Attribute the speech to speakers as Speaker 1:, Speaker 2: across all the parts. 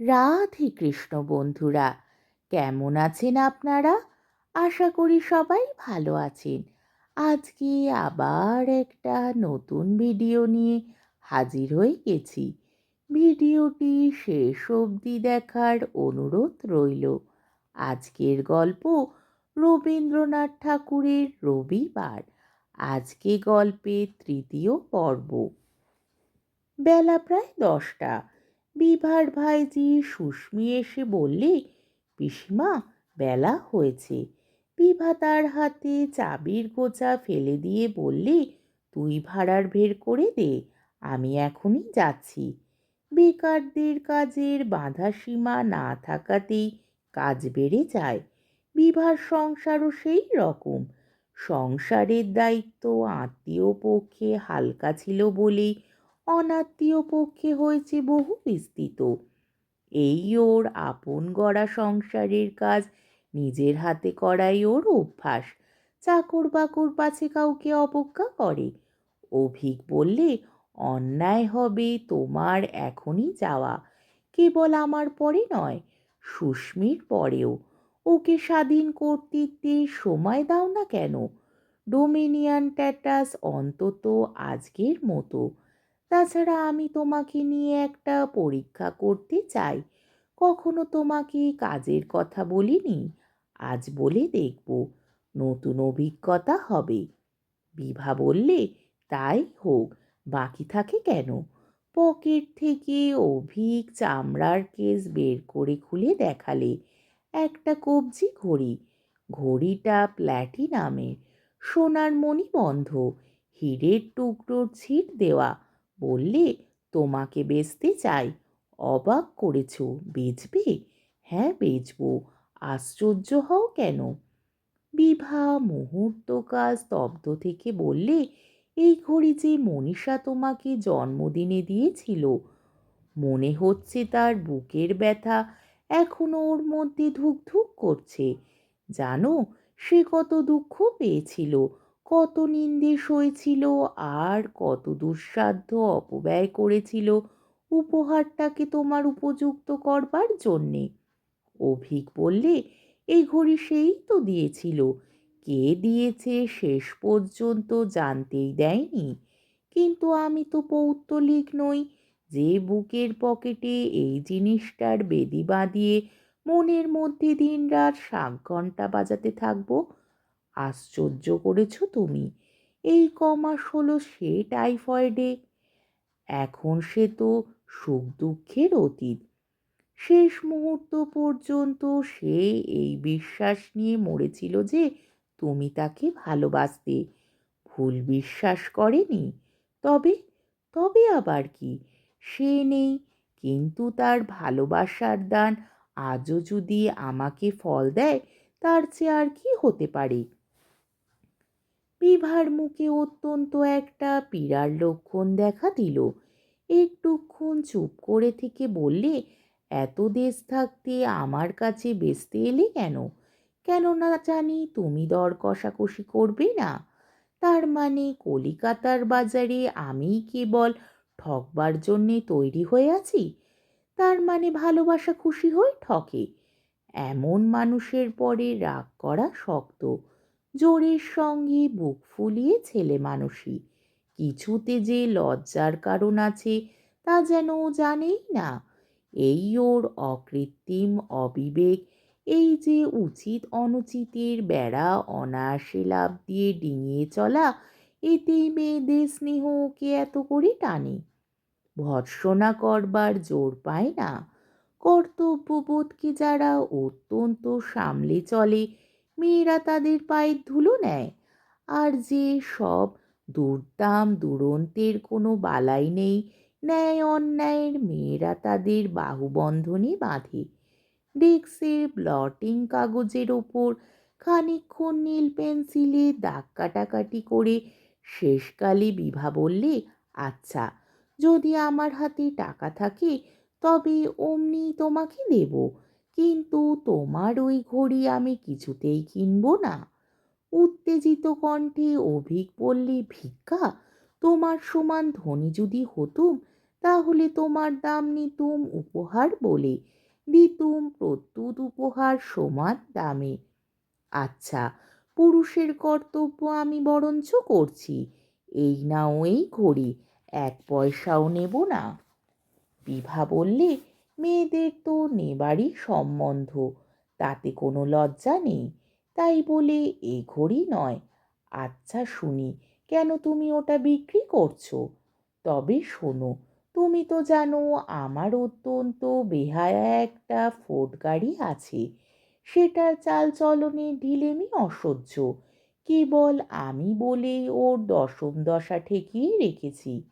Speaker 1: রাধে কৃষ্ণ বন্ধুরা, কেমন আছেন আপনারা? আশা করি সবাই ভালো আছেন। আজকে আবার একটা নতুন ভিডিও নিয়ে হাজির হয়ে গেছি। ভিডিওটি শেষ অবধি দেখার অনুরোধ রইল। আজকের গল্প রবীন্দ্রনাথ ঠাকুরের রবিবার। আজকে গল্পের তৃতীয় পর্ব। বেলা প্রায় দশটা। বিভার ভাইজি সুস্মি এসে বললে, পিসিমা, বেলা হয়েছে। বিভা তার হাতে চাবির গোচা ফেলে দিয়ে বললে, তুই ভাড়ার বের করে দে, আমি এখনই যাচ্ছি। বেকারদের কাজের বাঁধা সীমা না থাকাতেই কাজ বেড়ে যায়। বিভার সংসারও সেই রকম। সংসারের দায়িত্ব আত্মীয় পক্ষে হালকা ছিল বলেই অনাত্মীয় পক্ষে হয়েছে বহু বিস্তৃত। এই ওর আপন গড়া সংসারের কাজ, নিজের হাতে করাই ওর অভ্যাস। চাকর বাকর পাছে কাউকে অবজ্ঞা করে। অভিক বললে, অন্যায় হবে তোমার এখনই যাওয়া। কেবল আমার পরে নয়, সুস্মির পরেও। ওকে স্বাধীন কর্তৃত্বে সময় দাও না কেন? ডোমিনিয়ান ট্যাটাস অন্তত আজকের মতো। তাছাড়া আমি তোমাকে নিয়ে একটা পরীক্ষা করতে চাই। কখনো তোমাকে কাজের কথা বলিনি? আজ বলে দেখব। নতুন অভিজ্ঞতা হবে। বিভা বললে, তাই হোক, বাকি থাকে কেন? পকেট থেকে অভিক চামড়ার কেস বের করে খুলে দেখালে, একটা কবজি ঘড়ি। ঘড়িটা প্ল্যাটিনামের। সোনার মণি বন্ধ। হীরের টুকরোর ছিট দেওয়া। বললে, তোমাকে বেচতে চাই। অবাক করেছ, বেচবে? হ্যাঁ বেচবো। আশ্চর্য হও কেন? বিভা মুহূর্তকাল স্তব্ধ থেকে বললে, এই ঘড়ি যে মনীষা তোমাকে জন্মদিনে দিয়েছিল, মনে হচ্ছে তার বুকের ব্যথা এখনও ওর মধ্যে ধুকধুক করছে। জানো, সে কত দুঃখ পেয়েছিল। কত নিন্দে সয়েছিল আর কত দুঃসাধ্য অপব্যয় করেছিল। উপহারটাকে তোমার উপযুক্ত করবার জন্যে। অভিক বললে, এই ঘড়ি সেই তো দিয়েছিল। কে দিয়েছে শেষ পর্যন্ত জানতেই দেয়নি। কিন্তু আমি তো পৌত্তলিক নই। যে বুকের পকেটে এই জিনিসটার বেদি বাঁধিয়ে মনের মধ্যে দিন রাত ঘণ্টা বাজাতে থাকব আশ্চর্য করেছ তুমি। এই কমাস হলো সে টাইফয়েডে। এখন সে তো সুখ দুঃখের অতীত। শেষ মুহূর্ত পর্যন্ত সে এই বিশ্বাস নিয়ে মরেছিল যে তুমি তাকে ভালোবাসতে। ভুল বিশ্বাস করেনি। তবে তবে আবার কি? সে নেই, কিন্তু তার ভালোবাসার দান আজও যদি আমাকে ফল দেয়, তার চেয়ে আর কি হতে পারে? বিভার মুখে অত্যন্ত একটা পীড়ার লক্ষণ দেখা দিল। একটুক্ষণ চুপ করে থেকে বললে, এত দেশ থাকতে আমার কাছে বেচতে এলে কেন? কেন না জানি তুমি দর কষাকষি করবে না। তার মানে কলিকাতার বাজারে আমি কেবল ঠকবার জন্যে তৈরি হয়ে আছি। তার মানে ভালোবাসা খুশি হয়ে ঠকে। এমন মানুষের পরে রাগ করা শক্ত। জোরের সঙ্গে বুক ফুলিয়ে ছেলে মানুষই কিছুতে যে লজ্জার কারণ আছে, তা যেন জানেই না। এই ওর অকৃত্রিম অবিবেক, এই যে উচিত অনুচিতের বেড়া, অনায়াসে লাভ দিয়ে ডিঙিয়ে চলা এতেই মেয়েদের স্নেহ ওকে এত করে টানে। ভৎসনা করবার জোর পায় না। কর্তব্যবোধকে যারা অত্যন্ত সামলে চলে মেয়েরা তাদের পায়ের ধুলো নেয়। আর যে সব দুর্দাম দুরন্তের কোনো বালাই নেই, ন্যায় অন্যায়ের মেয়েরা তাদের বাহুবন্ধনে বাঁধে। ডেস্কের ব্লটিং কাগজের ওপর খানিক্ষণ নীল পেন্সিলে দাগ কাটাকাটি করে শেষকালে বিভা বললে আচ্ছা যদি আমার হাতে টাকা থাকে, তবে অমনি তোমাকে দেব। কিন্তু তোমার ওই ঘড়ি আমি কিছুতেই কিনব না। উত্তেজিত কণ্ঠে অভিক বললে, ভিক্ষা? তোমার সমান ধনী যদি হতুম, তাহলে তোমার দাম নিতুম উপহার বলে। দিতুম প্রত্যুত উপহার সমান দামে। আচ্ছা পুরুষের কর্তব্য আমি বরঞ্চ করছি। এই না ওই ঘড়ি, এক পয়সাও নেব না। বিভা বললে মেয়েদের তো নেবারই সম্বন্ধ। তাতে কোনো লজ্জা নেই। তাই বলে, এ ঘড়ি নয়। আচ্ছা শুনি, কেন তুমি ওটা বিক্রি করছ? তবে শোনো, তুমি তো জানো আমার অত্যন্ত বেহায়া একটা ফোর্ড গাড়ি আছে। সেটার চাল চলনে ঢিলেমি অসহ্য। কেবল আমি বলেই ওর দশম দশা ঠেকিয়ে রেখেছি।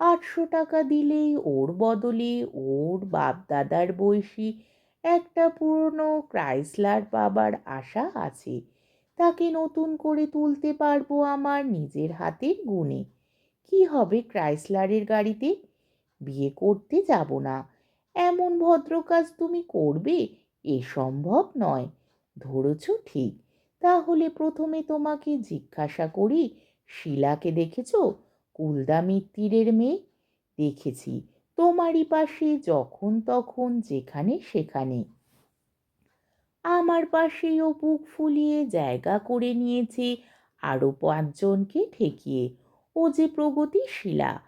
Speaker 1: আটশো টাকা দিলেই ওর বদলে, ওর বাপদাদার বয়সী একটা পুরনো ক্রাইসলার পাবার আশা আছে। তাকে নতুন করে তুলতে পারব আমার নিজের হাতের গুণে। কি হবে ক্রাইসলারের গাড়িতে? বিয়ে করতে যাব না। এমন ভদ্র কাজ তুমি করবে? এ সম্ভব নয়। ধরেছ ঠিক। তাহলে প্রথমে তোমাকে জিজ্ঞাসা করি, শিলাকে দেখেছ? কুলদা মিত্তিরের মেয়ে দেখেছি। তোমারই পাশে যখন তখন, যেখানে সেখানে। আমার পাশেও বুক ফুলিয়ে জায়গা করে নিয়েছে আরও পাঁচজনকে ঠেকিয়ে। ও যে প্রগতিশীলা,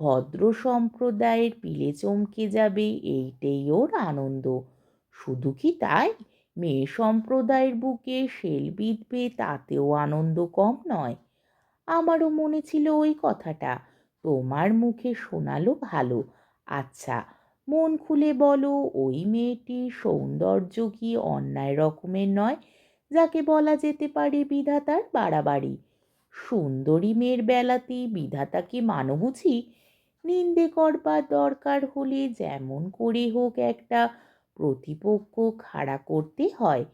Speaker 1: ভদ্র সম্প্রদায়ের পিলে চমকে যাবে, এইটাই ওর আনন্দ। শুধু কি তাই? মেয়ে সম্প্রদায়ের বুকে শেল বিঁধবে তাতেও আনন্দ কম নয়। আমারও মনে ছিল ওই কথাটা। তোমার মুখে শোনালো ভালো। আচ্ছা মন খুলে বলো, ওই মেয়েটির সৌন্দর্য কি অন্যায় রকমের নয়, যাকে বলা যেতে পারে বিধাতার বাড়াবাড়ি। সুন্দরী মেয়ের বেলাতেই বিধাতাকে মানো বুঝি? নিন্দে করবার দরকার হলে যেমন করে হোক একটা প্রতিপক্ষ খাড়া করতে হয়।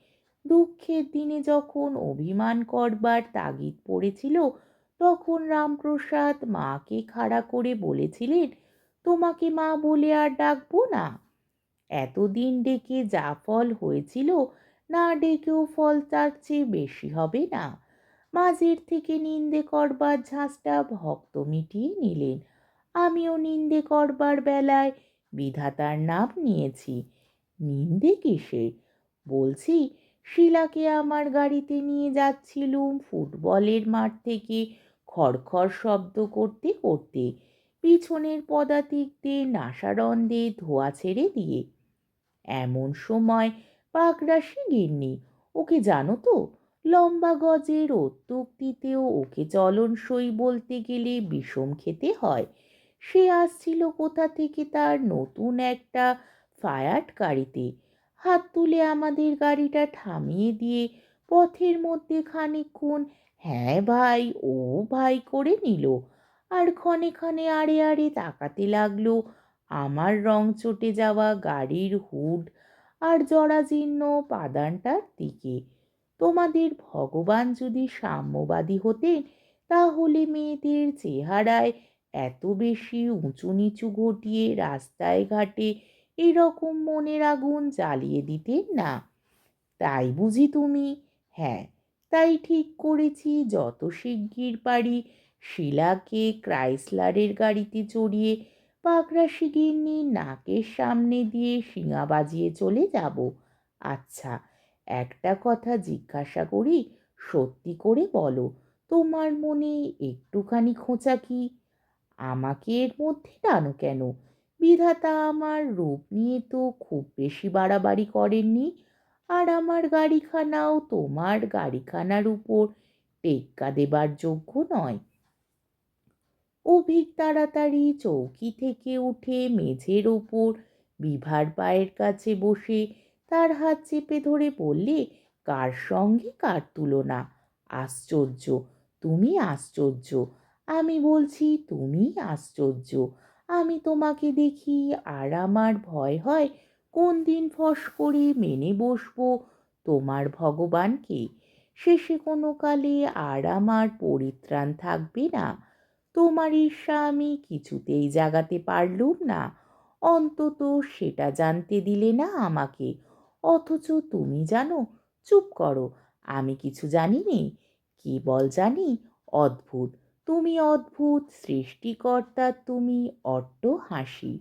Speaker 1: দুঃখের দিনে যখন অভিমান করবার তাগিদ পড়েছিল তখন রামপ্রসাদ মাকে খাড়া করে বলেছিলেন, তোমাকে মা বলে আর ডাকবো না। এতদিন ডেকে যা ফল হয়েছিল, না ডেকেও ফল তার চেয়ে বেশি হবে না। মাঝের থেকে নিন্দে করবার ঝাঁসটা ভক্ত মিটিয়ে নিলেন। আমিও নিন্দে করবার বেলায় বিধাতার নাম নিয়েছি। নিন্দে কিসে? বলছি, শিলাকে আমার গাড়িতে নিয়ে যাচ্ছিলুম ফুটবলের মাঠ থেকে খড়খড় শব্দ করতে করতে পিছনের পদাতিকতে নাসারন্দে ধোয়া ছেড়ে দিয়ে, এমন সময় পাকরাশি গিন্নি ওকে জানো তো, লম্বা গজের অত্যুক্তিতেও ওকে চলনসই বলতে গেলে বিষম খেতে হয়। সে আসছিল কোথা থেকে তার নতুন একটা ফায়াট গাড়িতে হাত তুলে আমাদের গাড়িটা থামিয়ে দিয়ে পথের মধ্যে খানিকক্ষণ হ্যাঁ ভাই, ও ভাই করে নিল। আর ক্ষণে ক্ষণে আড়ে আড়ে তাকাতে লাগল। আমার রং চটে যাওয়া গাড়ির হুড আর জরাজীর্ণ পাদানটার দিকে। তোমাদের ভগবান যদি সাম্যবাদী হতেন, তাহলে মেয়েদের চেহারায় এত বেশি উঁচু নিচু ঘটিয়ে রাস্তায় ঘাটে এরকম মনের আগুন জ্বালিয়ে দিতেন না। তাই বুঝি তুমি? হ্যাঁ তাই ঠিক করেছি, যত শিগগির পারি। শিলাকে ক্রাইসলারের গাড়িতে চড়িয়ে পাকড়াশি গিন্নির নাকের সামনে দিয়ে শিঙা বাজিয়ে চলে যাব। আচ্ছা একটা কথা জিজ্ঞাসা করি, সত্যি করে বলো, তোমার মনে একটুখানি খোঁচা কি? আমাকে এর মধ্যে টানো কেন? বিধাতা আমার রূপ নিয়ে তো খুব বেশি বাড়াবাড়ি করেননি। আর আমার গাড়িখানাও তোমার গাড়িখানার উপর। টেক্কা দেবার যোগ্য নয়। অভিক তাড়াতাড়ি চৌকি থেকে উঠে মেঝের ওপর বিভার পায়ের কাছে বসে তার হাত চেপে ধরে বললে, কার সঙ্গে কার তুলনা? আশ্চর্য, তুমি আশ্চর্য। আমি বলছি, তুমি আশ্চর্য। আমি তোমাকে দেখি আর আমার ভয় হয় কোন দিন ফস করে মেনে বসবো? তোমার ভগবানকে শেষে কোনো কালে আর আমার পরিত্রাণ থাকবে না। তোমার ঈর্ষা আমি কিছুতেই জাগাতে পারলুম না। অন্তত সেটা জানতে দিলে না আমাকে। অথচ তুমি জানো, চুপ করো, আমি কিছু জানি নে। কি বল জানি? অদ্ভুত। তুমি অদ্ভুত, সৃষ্টিকর্তা তুমি অট্ট হাসি